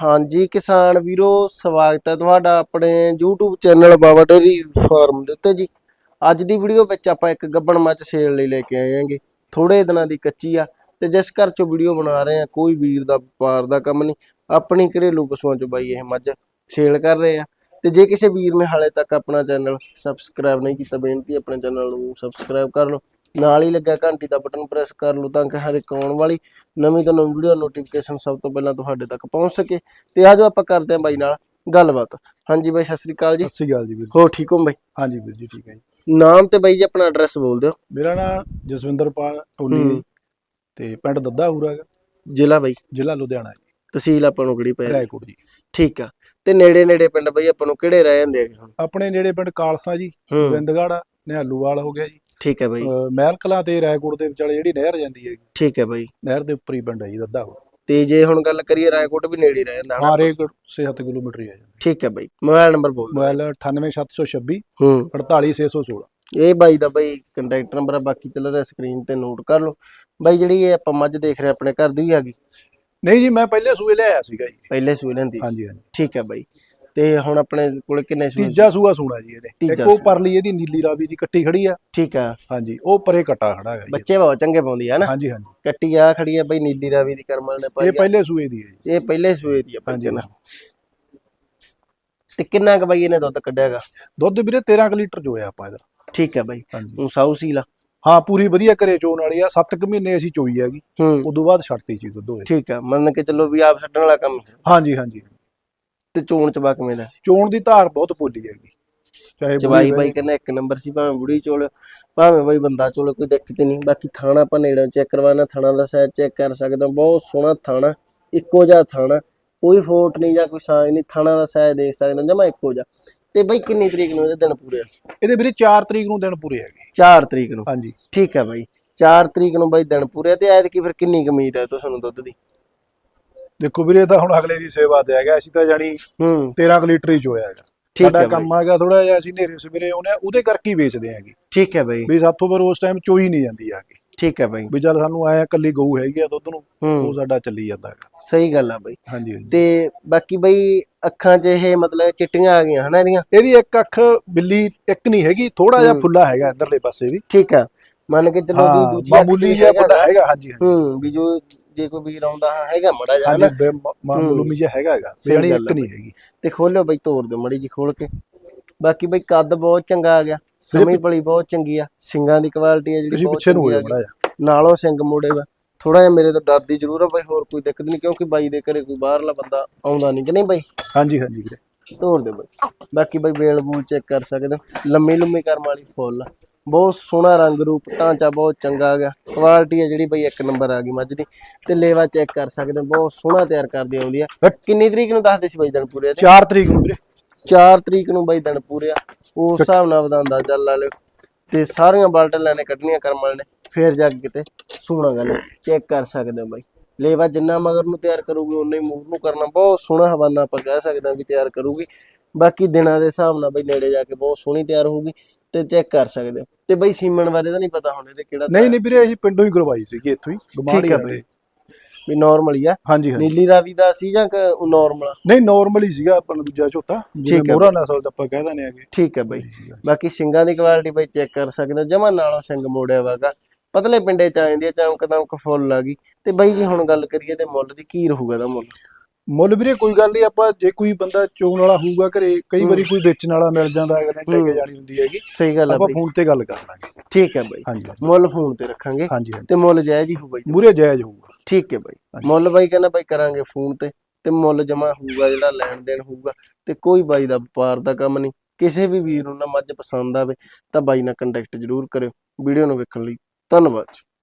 ਹਾਂਜੀ, ਕਿਸਾਨ ਵੀਰੋ, ਸਵਾਗਤ ਹੈ ਤੁਹਾਡਾ ਆਪਣੇ YouTube channel Baba dairy farm ਦੇ ਉੱਤੇ ਜੀ। ਅੱਜ ਦੀ ਵੀਡੀਓ ਵਿੱਚ ਆਪਾਂ ਇੱਕ ਗੱਬਣ ਮੱਝ ਸੇਲ ਲਈ ਲੈ ਕੇ ਆਏ ਆਂਗੇ ਥੋੜੇ ਦਿਨਾਂ ਦੀ ਕੱਚੀ ਆ ਤੇ ਜਿਸ ਘਰ ਚੋਂ ਵੀਡੀਓ ਬਣਾ ਰਹੇ ਆ ਕੋਈ ਵੀਰ ਦਾ, ਵਪਾਰ ਦਾ ਕੰਮ ਨਹੀਂ। ਆਪਣੀ ਘਰੇਲੂ ਪਸ਼ੂਆਂ ਚੋਂ ਬਾਈ ਇਹ ਮੱਝ ਸੇਲ ਕਰ ਰਹੇ ਆ। ਤੇ ਜੇ ਕਿਸੇ ਵੀਰ ਨੇ ਹਾਲੇ ਤੱਕ ਆਪਣਾ ਚੈਨਲ ਸਬਸਕ੍ਰਾਈਬ ਨਹੀਂ ਕੀਤਾ, ਬੇਨਤੀ ਆਪਣੇ ਚੈਨਲ ਨੂੰ ਸਬਸਕ੍ਰਾਈਬ ਕਰ ਲਓ। ਨਾਲ ਹੀ ਲੱਗਾ ਘੰਟੀ ਦਾ ਬਟਨ ਪ੍ਰੈਸ ਕਰ ਲਓ ਤਾਂ ਕਿ ਹਰ ਇੱਕ ਆਉਣ ਵਾਲੀ ਨਵੀਂ ਤੋਂ ਨਵੀਂ ਵੀਡੀਓ ਨੋਟੀਫਿਕੇਸ਼ਨ ਸਭ ਤੋਂ ਪਹਿਲਾਂ ਤੁਹਾਡੇ ਤੱਕ ਪਹੁੰਚ ਸਕੇ। ਤੇ ਆਜੋ ਆਪਾਂ ਕਰਦੇ ਹਾਂ ਬਾਈ ਨਾਲ ਗੱਲਬਾਤ। ਹਾਂਜੀ ਬਾਈ ਸਤਿ ਸ੍ਰੀ ਅਕਾਲ ਜੀ। ਸਤਿ ਸ਼੍ਰੀ ਅਕਾਲ ਜੀ ਵੀਰ ਹੋ ਠੀਕ ਹੋ ਬਾਈ? ਹਾਂਜੀ ਵੀਰ ਜੀ ਠੀਕ ਹੈ ਜੀ। ਨਾਮ ਤੇ ਬਾਈ ਜੀ ਆਪਣਾ ਐਡਰੈਸ ਬੋਲ ਦਿਓ। ਮੇਰਾ ਨਾਮ ਜਸਵਿੰਦਰਪਾਲ ਟੋਲੀ ਤੇ ਪਿੰਡ ਦੱਦਾ ਹੂਰਾ ਹੈਗਾ। ਜ਼ਿਲ੍ਹਾ ਬਾਈ। ਜ਼ਿਲ੍ਹਾ ਲੁਧਿਆਣਾ ਜੀ। ਤਹਿਸੀਲ ਆਪਾਂ ਨੂੰ ਕਿਹੜੀ ਪੈ ਰਾਏਕੋਟ ਜੀ। ਠੀਕ ਆ। ਤੇ ਨੇੜੇ ਨੇੜੇ ਪਿੰਡ ਬਾਈ ਆਪਾਂ ਨੂੰ ਕਿਹੜੇ ਰਹਿ ਜਾਂਦੇ ਆ ਆਪਣੇ ਨੇੜੇ ਪਿੰਡ ਕਾਲਸਾ ਜੀ ਗੋਬਿੰਦਗੜ੍ਹ ਨਿਹਾਲੂਵਾਲ ਹੋ ਗਿਆ ਜੀ। ਠੀਕ ਹੈ ਬਾਈ। ਮਹਿਲ ਕਲਾਂ ਤੇ ਰਾਏਕੋਟ ਦੇ ਵਿਚਾਲੇ ਜਿਹੜੀ ਨਹਿਰ ਜਾਂਦੀ ਹੈ ਠੀਕ ਹੈ ਬਾਈ। ਨਹਿਰ ਦੇ ਉੱਪਰ ਹੀ ਪਿੰਡ ਹੈ ਜੀ ਦੱਦਾ ਤੇ ਜੇ ਹੁਣ ਗੱਲ ਕਰੀਏ ਰਾਏਕੋਟ ਵੀ ਨੇੜੇ ਹੀ ਰਹਿ ਜਾਂਦਾ ਹਨਾ? ਮਾਰੇ 6-7 ਕਿਲੋਮੀਟਰ ਹੀ ਹੈ ਠੀਕ ਹੈ ਬਾਈ ਮੋਬਾਈਲ ਨੰਬਰ ਬੋਲ ਮੋਬਾਈਲ 98726 ਹੂੰ। 48616 ਇਹ ਬਾਈ ਦਾ ਬਾਈ ਕੰਟੈਕਟ ਨੰਬਰ ਆ ਬਾਕੀ ਚੱਲ ਰਿਹਾ ਸਕਰੀਨ ਤੇ ਨੋਟ ਕਰ ਲਓ। ਬਾਈ ਜਿਹੜੀ ਇਹ ਆਪਾਂ ਮੱਝ ਦੇਖ ਰਹੇ ਆਪਣੇ ਘਰ ਦੀ ਵੀ ਆ ਗਈ? ਨਹੀਂ ਜੀ ਮੈਂ ਪਹਿਲੇ ਸੂਏ ਲਿਆਇਆ ਸੀਗਾ ਜੀ। ਪਹਿਲੇ ਸੂਈ ਲੈਂਦੀ। ਹਾਂਜੀ ਹਾਂਜੀ। ਠੀਕ ਹੈ ਬਾਈ। ਤੇ ਹੁਣ ਆਪਣੇ ਕੋਲ ਕਿੰਨੇ ਸੂਏ ਤੀਜਾ ਸੂਆ ਸੂਣਾ ਜੀ ਇਹਦੇ। ਇੱਕ ਉਹ। ਪਰਲੀ ਇਹਦੀ ਨੀਲੀ ਰਾਵੀ ਦੀ ਕੱਟੀ ਖੜੀ ਆ। ਠੀਕ ਆ। ਹਾਂਜੀ ਉਹ ਪਰੇ ਕੱਟਾ ਖੜਾ ਹੈਗਾ ਜੀ। ਬੱਚੇ ਬਹੁਤ ਚੰਗੇ ਪਾਉਂਦੀ ਆ ਨਾ। ਹਾਂਜੀ ਹਾਂਜੀ। ਕੱਟੀ ਆ ਖੜੀ ਆ ਬਾਈ ਨੀਲੀ ਰਾਵੀ ਦੀ ਕਰਮਲ ਨੇ ਪਾਈ ਇਹ। ਪਹਿਲੇ ਸੂਏ ਦੀ ਹੈ ਜੀ। ਇਹ ਪਹਿਲੇ ਸੂਏ ਦੀ ਆ ਹਾਂਜੀ ਪੰਜਨ ਤੇ ਕਿੰਨਾ ਕੁ ਬਾਈ ਇਹਨੇ ਦੁੱਧ ਕੱਢਿਆਗਾ ਦੁੱਧ ਵੀਰੇ 13 ਕੁ ਲੀਟਰ ਚੋਇਆ ਆਪਾਂ ਇਹਦਾ। ਠੀਕ ਹੈ ਬਾਈ। ਉਹ ਸਾਊ ਸੀਲਾ ਹਾਂ ਪੂਰੀ ਵਧੀਆ ਘਰੇ ਚੋਣ ਵਾਲੀ ਆ। 7 ਕੁ ਮਹੀਨੇ ਅਸੀਂ ਚੋਈ ਹੈਗੀ। ਹੂੰ। ਉਦੋਂ ਬਾਅਦ ਛੱਡਤੀ ਸੀ ਦੁੱਧ ਹੋਏ ਠੀਕ ਆ। ਮੰਨ ਕੇ ਚੱਲੋ ਵੀ ਆਪ ਛੱਡਣ ਵਾਲਾ ਕੰਮ ਹੀ। ਹਾਂਜੀ ਹਾਂਜੀ। ਤੇ ਚੋਣ ਚਬਾ ਕਿਵੇਂ ਦਾ ਸੀ ਚੋਣ ਦੀ ਧਾਰ ਬਹੁਤ ਪੋਲੀ ਹੈਗੀ। ਚਾਹੇ ਚਬਾਈ ਬਾਈ ਕਹਿੰਦਾ ਇੱਕ ਨੰਬਰ ਸੀ ਭਾਵੇਂ ਬੁੜੀ ਚੋਲ ਭਾਵੇਂ ਬਾਈ ਬੰਦਾ ਚੋਲ ਕੋਈ ਦਿੱਕਤ ਨਹੀਂ। ਬਾਕੀ ਥਾਣਾ ਆਪਾਂ ਨੇੜੋਂ ਚੈੱਕ ਕਰਵਾਣਾ ਥਾਣਾ ਦਾ ਸਾਈਜ਼ ਚੈੱਕ ਕਰ ਸਕਦੇ। ਬਹੁਤ ਸੋਹਣਾ ਥਾਣਾ ਇੱਕੋ ਜਿਹਾ ਥਾਣਾ। ਕੋਈ ਫੋਟ ਨਹੀਂ ਜਾਂ ਕੋਈ ਸਾਈਜ਼ ਨਹੀਂ ਥਾਣਾ ਦਾ ਸਾਈਜ਼ ਦੇਖ ਸਕਦੇ ਜਮਾ ਇੱਕੋ ਜਿਹਾ। ਤੇ ਬਾਈ ਕਿੰਨੀ ਤਰੀਕ ਨੂੰ ਇਹਦੇ ਦਿਨ ਪੂਰੇ ਆ? ਇਹਦੇ ਵੀਰੇ 4 ਤਰੀਕ ਨੂੰ ਦਿਨ ਪੂਰੇ ਹੈਗੇ। 4 ਤਰੀਕ ਨੂੰ? ਹਾਂਜੀ। ਠੀਕ ਹੈ ਬਾਈ। 4 ਤਰੀਕ ਨੂੰ ਬਾਈ ਦਿਨ ਪੂਰੇ ਤੇ ਐਤਕੀ ਫਿਰ ਕਿੰਨੀ ਕੁ ਉਮੀਦ ਹੈ ਤੁਹਾਨੂੰ ਦੁੱਧ ਦੀ? ਦੇਖੋ ਵੀਰੇ ਤਾਂ ਹੁਣ ਅਗਲੇ ਦੀ ਸੇਵਾ ਤੇ ਹੈਗਾ। ਅਸੀਂ ਤਾਂ ਜਾਨੀ ਹੂੰ। 13 ਕੁ ਲੀਟਰ ਹੀ ਚੋਇਆ ਹੈਗਾ। ਸਾਡਾ ਹੈ ਕੰਮ ਹੈਗਾ ਥੋੜਾ ਜਿਹਾ ਅਸੀਂ ਨੇਰੇ ਸਵੇਰੇ ਆਉਨੇ ਆ ਉਹਦੇ ਕਰਕੇ ਹੀ ਵੇਚਦੇ ਹੈਗੇ। ਠੀਕ ਹੈ ਬਾਈ। ਵੀ ਸਾਥੋਂ ਪਰ ਉਸ ਟਾਈਮ ਚੋਈ ਨਹੀਂ ਜਾਂਦੀ ਹੈਗੀ। ਠੀਕ ਹੈ ਬਾਈ। ਵੀ ਚੱਲ ਸਾਨੂੰ ਆਇਆ ਕੱਲੀ ਗਊ ਹੈਗੀ ਆ ਦੁੱਧ ਨੂੰ ਉਹ ਹੂੰ ਸਾਡਾ ਚੱਲੀ ਜਾਂਦਾ ਹੈਗਾ। ਸਹੀ ਗੱਲ ਆ ਬਾਈ। ਹਾਂਜੀ ਤੇ ਬਾਕੀ ਬਾਈ ਅੱਖਾਂ 'ਚ ਇਹ ਮਤਲਬ ਚਿੱਟੀਆਂ ਆ ਗਈਆਂ ਹਨਾ ਇਹਦੀਆਂ? ਇਹਦੀ ਇੱਕ ਅੱਖ ਬਿੱਲੀ ਇੱਕ ਨਹੀਂ ਹੈਗੀ ਥੋੜਾ ਜਿਹਾ ਹੂੰ। ਫੁੱਲਾ ਹੈਗਾ ਇਧਰਲੇ ਪਾਸੇ ਵੀ। ਠੀਕ ਆ। ਮੰਨ ਕੇ ਚੱਲੋ ਵੀ ਹਾਂ ਦੂਜੀ ਮਾਮੂਲੀ ਜਿਹਾ ਵੱਡਾ ਹੈਗਾ ਹਾਂਜੀ ਹਾਂਜੀ। ਹੂੰ ਵੀ ਜੋ ਜੇ ਕੋਈ ਵੀਰ ਆਉਂਦਾ ਹੈਗਾ ਮੜਾ ਜਾ ਹਾਂਜੀ ਹਨਾ? ਬੇ- ਮਾ- ਮਾਮੂਲੀ ਜਿਹਾ ਹੈਗਾ ਹੈਗਾ ਸਹੀ ਗੱਲ ਇੱਕ ਆ ਨਹੀਂ ਹੈਗੀ। ਤੇ ਖੋਲਿਓ ਬਾਈ ਤੋੜ ਦਿਓ ਮੜੀ ਜੀ ਖੋਲ ਕੇ। ਬਾਕੀ ਬਾਈ ਕੱਦ ਬਹੁਤ ਚੰਗਾ ਆ ਗਿਆ ਸਮੀ ਭਲੀ ਬਹੁਤ ਚੰਗੀ ਆ ਸਿੰਗਾਂ ਦੀ ਕੁਆਲਿਟੀ ਹੈ ਜਿਹੜੀ ਤੁਸੀਂ ਬਹੁਤ ਪਿੱਛੇ ਨੂੰ ਹੋ ਚੰਗੀ ਆ ਨਾਲੋਂ ਸਿੰਘ ਮੋੜੇ ਵਾ। ਥੋੜਾ ਜਿਹਾ ਮੇਰੇ ਤੋਂ ਡਰਦੀ ਜ਼ਰੂਰ ਆ ਬਾਈ ਹੋਰ ਕੋਈ ਦਿੱਕਤ ਨਹੀਂ ਕਿਉਂਕਿ ਬਾਈ ਦੇ ਘਰੇ ਕੋਈ ਬਾਹਰਲਾ ਬੰਦਾ ਆਉਂਦਾ ਨਹੀਂ ਕਿ ਨਹੀਂ ਬਾਈ? ਹਾਂਜੀ ਹਾਂਜੀ ਵੀਰੇ। ਤੋੜ ਦੇ ਬਾਈ। ਬਾਕੀ ਬਾਈ ਵੇਲ ਬੂਲ ਚੈੱਕ ਕਰ ਸਕਦੇ ਹੋ। ਲੰਮੀ ਲੰਮੀ ਕਰਮ ਵਾਲੀ ਫੁੱਲ ਆ। ਬਹੁਤ ਸੋਹਣਾ ਰੰਗ ਰੂਪ ਢਾਂਚਾ ਬਹੁਤ ਚੰਗਾ ਆ ਗਿਆ। ਕੁਆਲਿਟੀ ਹੈ ਜਿਹੜੀ ਬਾਈ ਇੱਕ ਨੰਬਰ ਆ ਗਈ ਮੱਝ ਦੀ। ਤੇ ਲੇਵਾ ਚੈੱਕ ਕਰ ਸਕਦੇ ਹੋ ਬਹੁਤ ਸੋਹਣਾ ਤਿਆਰ ਕਰਦੀ ਆਉਂਦੀ ਆ। ਕਿੰਨੀ ਤਰੀਕ ਨੂੰ ਦੱਸਦੇ ਸੀ ਬਾਈ ਦਿਨ ਪੂਰੇ ਦੇ 4 ਤਰੀਕ ਨੂੰ ਵੀਰੇ। 4 ਤਰੀਕ ਨੂੰ ਬਾਈ ਦਿਨ ਪੂਰੇ ਆ। ਉਸ ਹਿਸਾਬ ਨਾਲ ਉਹਦਾ ਅੰਦਾਜ਼ਾ ਲਾ ਲਿਓ। ਤੇ ਸਾਰੀਆਂ ਬਾਲਟਾਂ ਨੇ ਕੱਢਣੀਆਂ ਕਰਮ ਵਾਲੇ ਨੇ। ਫੇਰ ਜਾ ਕੇ ਕਿਤੇ ਸੋਹਣਾ ਗੱਲ ਚੈੱਕ ਕਰ ਸਕਦੇ ਹੋ ਬਾਈ। ਲੇਵਾ ਜਿੰਨਾ ਮਗਰ ਨੂੰ ਤਿਆਰ ਕਰੂਗੀ ਉਨਾ ਹੀ ਮੂਰ ਨੂੰ ਕਰਨਾ। ਬਹੁਤ ਸੋਹਣਾ ਹਵਾਨਾ ਆਪਾਂ ਕਹਿ ਸਕਦੇ ਹਾਂ ਵੀ ਤਿਆਰ ਕਰੂਗੀ। ਬਾਕੀ ਦਿਨਾਂ ਦੇ ਹਿਸਾਬ ਨਾਲ ਬਈ ਨੇੜੇ ਜਾ ਕੇ ਬਹੁਤ ਸੋਹਣੀ ਤਿਆਰ ਹੋਊਗੀ ਤੇ ਚੈੱਕ ਕਰ ਸਕਦੇ ਹੋ। ਤੇ ਬਈ ਸੀਮਨ ਬਾਰੇ ਤਾਂ ਨਹੀਂ ਪਤਾ ਹੁਣ ਇਹਦੇ ਕਿਹੜਾ ਨਹੀਂ ਨਹੀਂ ਵੀਰੇ ਅਸੀਂ ਪਿੰਡੋਂ ਹੀ ਕਰਵਾਈ ਸੀਗੀ ਇੱਥੋਂ ਹੀ ਗਮਾੜੀ ਬਈ ਵੀ ਨਾਰਮਲ ਹੀ ਆ। ਹਾਂਜੀ ਹਾਂਜੀ। ਨੀਲੀ ਰਾਵੀ ਦਾ ਸੀ ਜਾਂ ਨਾਰਮਲ ਨਹੀਂ ਨਾਰਮਲ ਹੀ ਸੀਗਾ ਆਪਣਾ ਦੂਜਾ ਝੋਟਾ ਜਿਵੇਂ ਮੋਹਰਾ ਨਸਲ ਦਾ ਆਪਾਂ ਕਹਿ ਦਿੰਦੇ ਆਗੇ ਠੀਕ ਹੈ ਬਈ। ਬਾਕੀ ਸਿੰਗਾਂ ਦੀ ਕੁਆਲਿਟੀ ਬਈ ਚੈੱਕ ਕਰ ਸਕਦੇ ਹੋ। ਜਮਾ ਨਾਲੋਂ ਸਿੰਘ ਮੋੜਿਆ ਵਾਗਾ ਪਤਲੇ ਪਿੰਡੇ ਚ ਆ ਜਾਂਦੀ ਆ ਚਮਕ ਦਮਕ ਫੁੱਲ ਆ ਗਈ। ਤੇ ਬਈ ਜੀ ਹੁਣ ਗੱਲ ਕਰੀਏ ਤੇ ਮੁੱਲ ਦੀ ਕੀ ਰਹੂਗਾ ਦਾ ਮੁੱਲ? ਮੁੱਲ ਵੀਰੇ ਕੋਈ ਗੱਲ ਨਹੀਂ ਆਪਾਂ ਜੇ ਕੋਈ ਬੰਦਾ ਚੋਣ ਵਾਲਾ ਹੋਊਗਾ ਘਰੇ ਕਈ ਵਾਰੀ ਕੋਈ ਵੇਚਣ ਵਾਲਾ ਮਿਲ ਜਾਂਦਾ ਹੂੰ। ਕੇ ਜਾਣੀ ਹੁੰਦੀ ਹੈਗੀ ਸਹੀ ਗੱਲ ਆ ਆਪਾਂ ਬਈ। ਫੋਨ ਤੇ ਗੱਲ ਕਰ ਲਾਂਗੇ। ਠੀਕ ਹੈ ਬਈ। ਹਾਂਜੀ ਮੁੱਲ ਫੋਨ ਤੇ ਰੱਖਾਂਗੇ ਹਾਂਜੀ ਹਾਂਜੀ। ਤੇ ਮੁੱਲ ਜਾਇਜ਼ ਹੀ ਹੋਊਗਾ ਜੀ। ਮੂਰੇ ਜਾਇਜ਼ ਹੋਊਗਾ। ਠੀਕ ਹੈ ਬਈ। ਹਾਂਜੀ। ਮੁੱਲ ਬਾਈ ਕਹਿੰਦਾ ਬਾਈ ਕਰਾਂਗੇ ਫੋਨ ਤੇ ਤੇ ਮੁੱਲ ਜਮਾ ਹੋਊਗਾ ਜਿਹੜਾ ਲੈਣ ਦੇਣ ਹੋਊਗਾ ਤੇ ਕੋਈ ਬਾਈ ਦਾ ਵਪਾਰ ਦਾ ਕੰਮ ਨਹੀਂ। ਕਿਸੇ ਵੀ ਵੀਰ ਨੂੰ ਨਾ ਮੱਝ ਪਸੰਦ ਆਵੇ ਤਾਂ ਬਾਈ ਨਾਲ ਕੰਟੈਕਟ ਜ਼ਰੂਰ ਕਰਿਓ। ਵੀਡੀਓ ਨੂੰ ਵੇਖਣ ਲਈ ਧੰਨਵਾਦ ਜੀ।